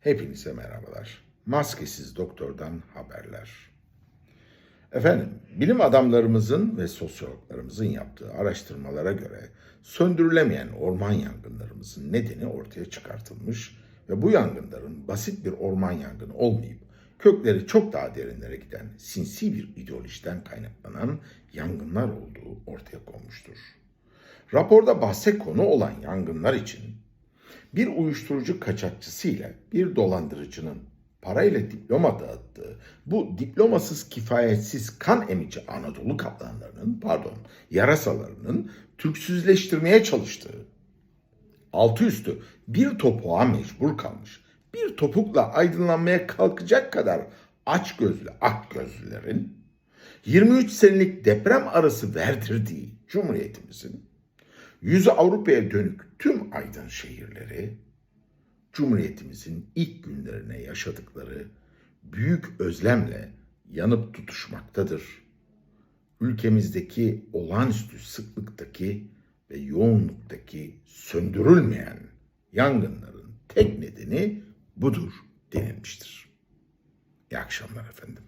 Hepinize merhabalar. Maskesiz doktordan haberler. Efendim, bilim adamlarımızın ve sosyologlarımızın yaptığı araştırmalara göre söndürülemeyen orman yangınlarımızın nedeni ortaya çıkartılmış ve bu yangınların basit bir orman yangını olmayıp kökleri çok daha derinlere giden sinsi bir ideolojiden kaynaklanan yangınlar olduğu ortaya konmuştur. Raporda bahse konu olan yangınlar için bir uyuşturucu kaçakçısı ile bir dolandırıcının parayla diploma dağıttığı bu diplomasız kifayetsiz kan emici Anadolu kaplanlarının pardon yarasalarının Türksüzleştirmeye çalıştığı altı üstü bir topuğa mecbur kalmış bir topukla aydınlanmaya kalkacak kadar aç gözlü ak gözlülerin 23 senelik deprem arası verdirdiği Cumhuriyetimizin yüzü Avrupa'ya dönük tüm aydın şehirleri Cumhuriyetimizin ilk günlerine yaşadıkları büyük özlemle yanıp tutuşmaktadır. Ülkemizdeki olağanüstü sıklıktaki ve yoğunluktaki söndürülmeyen yangınların tek nedeni budur denilmiştir. İyi akşamlar efendim.